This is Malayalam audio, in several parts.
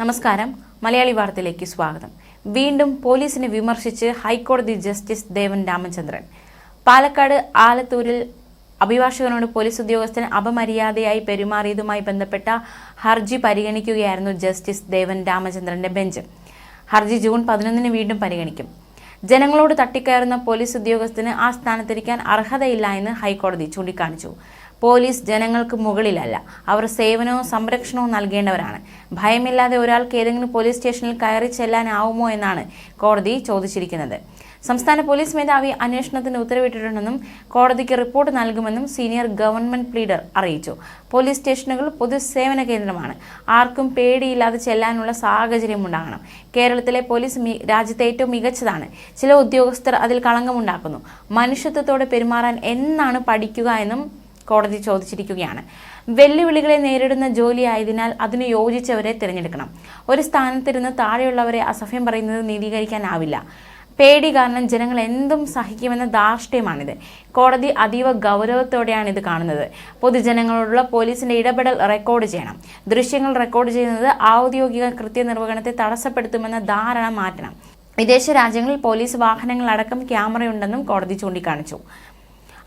നമസ്കാരം. മലയാളി വാർത്തയിലേക്ക് സ്വാഗതം. വീണ്ടും പോലീസിനെ വിമർശിച്ച് ഹൈക്കോടതി ജസ്റ്റിസ് ദേവൻ രാമചന്ദ്രൻ. പാലക്കാട് ആലത്തൂരിൽ അഭിഭാഷകനോട് പോലീസ് ഉദ്യോഗസ്ഥൻ അപമര്യാദയായി പെരുമാറിയതുമായി ബന്ധപ്പെട്ട ഹർജി പരിഗണിക്കുകയായിരുന്നു ജസ്റ്റിസ് ദേവൻ രാമചന്ദ്രന്റെ ബെഞ്ച്. ഹർജി ജൂൺ പതിനൊന്നിന് വീണ്ടും പരിഗണിക്കും. ജനങ്ങളോട് തട്ടിക്കയറുന്ന പോലീസ് ഉദ്യോഗസ്ഥന് ആ സ്ഥാനത്തിരിക്കാൻ അർഹതയില്ല എന്ന് ഹൈക്കോടതി ചൂണ്ടിക്കാണിച്ചു. പോലീസ് ജനങ്ങൾക്ക് മുകളിലല്ല. അവർ സേവനവും സംരക്ഷണവും നൽകേണ്ടവരാണ്. ഭയമില്ലാതെ ഒരാൾക്ക് ഏതെങ്കിലും പോലീസ് സ്റ്റേഷനിൽ കയറി ചെല്ലാനാവുമോ എന്നാണ് കോടതി ചോദിച്ചിരിക്കുന്നത്. സംസ്ഥാന പോലീസ് മേധാവി അന്വേഷണത്തിന് ഉത്തരവിട്ടിട്ടുണ്ടെന്നും കോടതിക്ക് റിപ്പോർട്ട് നൽകുമെന്നും സീനിയർ ഗവൺമെന്റ് ലീഡർ അറിയിച്ചു. പോലീസ് സ്റ്റേഷനുകൾ പൊതുസേവന കേന്ദ്രമാണ്. ആർക്കും പേടിയില്ലാതെ ചെല്ലാനുള്ള സാഹചര്യം ഉണ്ടാകണം കേരളത്തിലെ പോലീസ് രാജ്യത്തെ ഏറ്റവും മികച്ചതാണ്. ചില ഉദ്യോഗസ്ഥർ അതിൽ കളങ്കമുണ്ടാക്കുന്നു. മനുഷ്യത്വത്തോടെ പെരുമാറാൻ എന്നാണ് പഠിക്കുക എന്നും കോടതി ചോദിച്ചിരിക്കുകയാണ്. വെല്ലുവിളികളെ നേരിടുന്ന ജോലിയായതിനാൽ അതിന് യോജിച്ചവരെ തിരഞ്ഞെടുക്കണം. ഒരു സ്ഥാനത്തിരുന്ന് താഴെയുള്ളവരെ അസഭ്യം പറയുന്നത് നീതീകരിക്കാനാവില്ല. പേടി കാരണം ജനങ്ങൾ എന്തും സഹിക്കുമെന്ന ധാർഷ്ട്യമാണിത്. കോടതി അതീവ ഗൗരവത്തോടെയാണ് ഇത് കാണുന്നത്. പൊതുജനങ്ങളോടുള്ള പോലീസിന്റെ ഇടപെടൽ റെക്കോർഡ് ചെയ്യണം. ദൃശ്യങ്ങൾ റെക്കോർഡ് ചെയ്യുന്നത് ഔദ്യോഗിക കൃത്യനിർവഹണത്തെ തടസ്സപ്പെടുത്തുമെന്ന ധാരണ മാറ്റണം. വിദേശ രാജ്യങ്ങളിൽ പോലീസ് വാഹനങ്ങളടക്കം ക്യാമറയുണ്ടെന്നും കോടതി ചൂണ്ടിക്കാണിച്ചു.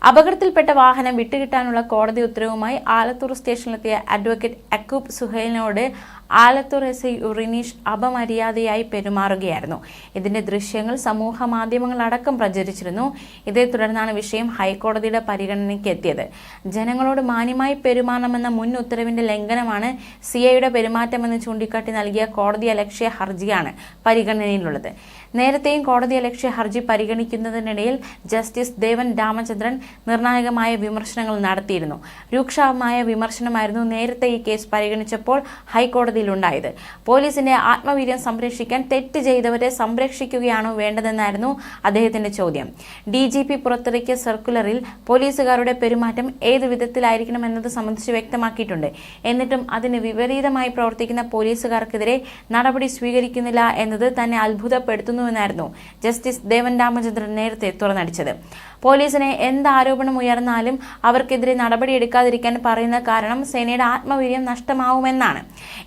അപകടത്തിൽപ്പെട്ട വാഹനം വിട്ടുകിട്ടാനുള്ള കോടതി ഉത്തരവുമായി ആലത്തൂർ സ്റ്റേഷനിലെത്തിയ അഡ്വക്കേറ്റ് അക്കൂബ് സുഹൈലിനോട് ആലത്തൂർ എസ് ഐ ഉറിനീഷ് അപമര്യാദയായി പെരുമാറുകയായിരുന്നു. ഇതിന്റെ ദൃശ്യങ്ങൾ സമൂഹ മാധ്യമങ്ങളടക്കം പ്രചരിച്ചിരുന്നു. ഇതേ തുടർന്നാണ് വിഷയം ഹൈക്കോടതിയുടെ പരിഗണനയ്ക്ക് എത്തിയത്. ജനങ്ങളോട് മാന്യമായി പെരുമാറണമെന്ന മുൻ ഉത്തരവിന്റെ ലംഘനമാണ് സി ഐയുടെ പെരുമാറ്റമെന്ന് ചൂണ്ടിക്കാട്ടി നൽകിയ കോടതി അലക്ഷ്യ ഹർജിയാണ് പരിഗണനയിലുള്ളത്. നേരത്തെയും കോടതി അലക്ഷ്യ ഹർജി പരിഗണിക്കുന്നതിനിടയിൽ ജസ്റ്റിസ് ദേവൻ രാമചന്ദ്രൻ നിർണായകമായ വിമർശനങ്ങൾ നടത്തിയിരുന്നു. രൂക്ഷമായ വിമർശനമായിരുന്നു നേരത്തെ ഈ കേസ് പരിഗണിച്ചപ്പോൾ ഹൈക്കോടതിയിലുണ്ടായത് പോലീസിന്റെ ആത്മവീര്യം സംരക്ഷിക്കാൻ തെറ്റ് ചെയ്തവരെ സംരക്ഷിക്കുകയാണോ വേണ്ടതെന്നായിരുന്നു അദ്ദേഹത്തിന്റെ ചോദ്യം. ഡി ജി പി പുറത്തിറക്കിയ സർക്കുലറിൽ പോലീസുകാരുടെ പെരുമാറ്റം ഏത് വിധത്തിലായിരിക്കണം എന്നത് സംബന്ധിച്ച് വ്യക്തമാക്കിയിട്ടുണ്ട്. എന്നിട്ടും അതിന് വിപരീതമായി പ്രവർത്തിക്കുന്ന പോലീസുകാർക്കെതിരെ നടപടി സ്വീകരിക്കുന്നില്ല എന്നത് തന്നെ അത്ഭുതപ്പെടുത്തുന്നുവെന്നായിരുന്നു ജസ്റ്റിസ് ദേവൻ രാമചന്ദ്രൻ നേരത്തെ തുറന്നടിച്ചത്. പോലീസിനെ എന്ത് ആരോപണം ഉയർന്നാലും അവർക്കെതിരെ നടപടിയെടുക്കാതിരിക്കാൻ പറയുന്ന കാരണം സേനയുടെ ആത്മവീര്യം നഷ്ടമാവുമെന്നാണ്.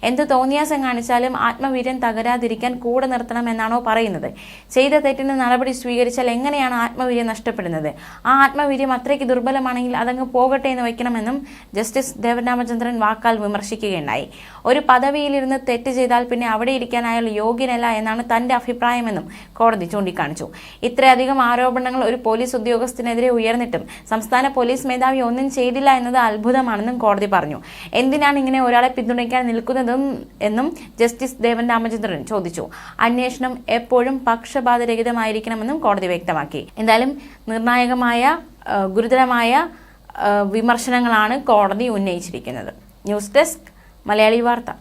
എന്ത് തോന്നിയാസം കാണിച്ചാലും ആത്മവീര്യം തകരാതിരിക്കാൻ കൂടെ നിർത്തണമെന്നാണോ പറയുന്നത്. ചെയ്ത തെറ്റിന് നടപടി സ്വീകരിച്ചാൽ എങ്ങനെയാണ് ആത്മവീര്യം നഷ്ടപ്പെടുന്നത്? ആ ആത്മവീര്യം അത്രയ്ക്ക് ദുർബലമാണെങ്കിൽ അതങ്ങ് പോകട്ടെ എന്ന് വയ്ക്കണമെന്നും ജസ്റ്റിസ് ദേവരാമചന്ദ്രൻ വാക്കാൽ വിമർശിക്കുകയുണ്ടായി. ഒരു പദവിയിലിരുന്ന് തെറ്റ് ചെയ്താൽ പിന്നെ അവിടെ ഇരിക്കാൻ അയാൾ യോഗ്യനല്ല എന്നാണ് തന്റെ അഭിപ്രായമെന്നും കോടതി ചൂണ്ടിക്കാണിച്ചു. ഇത്രയധികം ആരോപണങ്ങൾ ഒരു പോലീസ് ഉദ്യോഗസ്ഥനെതിരെ ഉയർന്നിട്ടും സംസ്ഥാന പോലീസ് മേധാവി ഒന്നും ചെയ്തില്ല എന്നത് അത്ഭുതമാണെന്നും കോടതി പറഞ്ഞു. എന്തിനാണ് ഇങ്ങനെ ഒരാളെ പിന്തുണയ്ക്കാൻ നിൽക്കുന്നതും എന്നും ജസ്റ്റിസ് ദേവൻ രാമചന്ദ്രൻ ചോദിച്ചു. അന്വേഷണം എപ്പോഴും പക്ഷപാതരഹിതമായിരിക്കണമെന്നും കോടതി വ്യക്തമാക്കി. എന്തായാലും നിർണായകമായ ഗുരുതരമായ വിമർശനങ്ങളാണ് കോടതി ഉന്നയിച്ചിരിക്കുന്നത്. ന്യൂസ് ഡെസ്ക് മലയാളി വാർത്ത.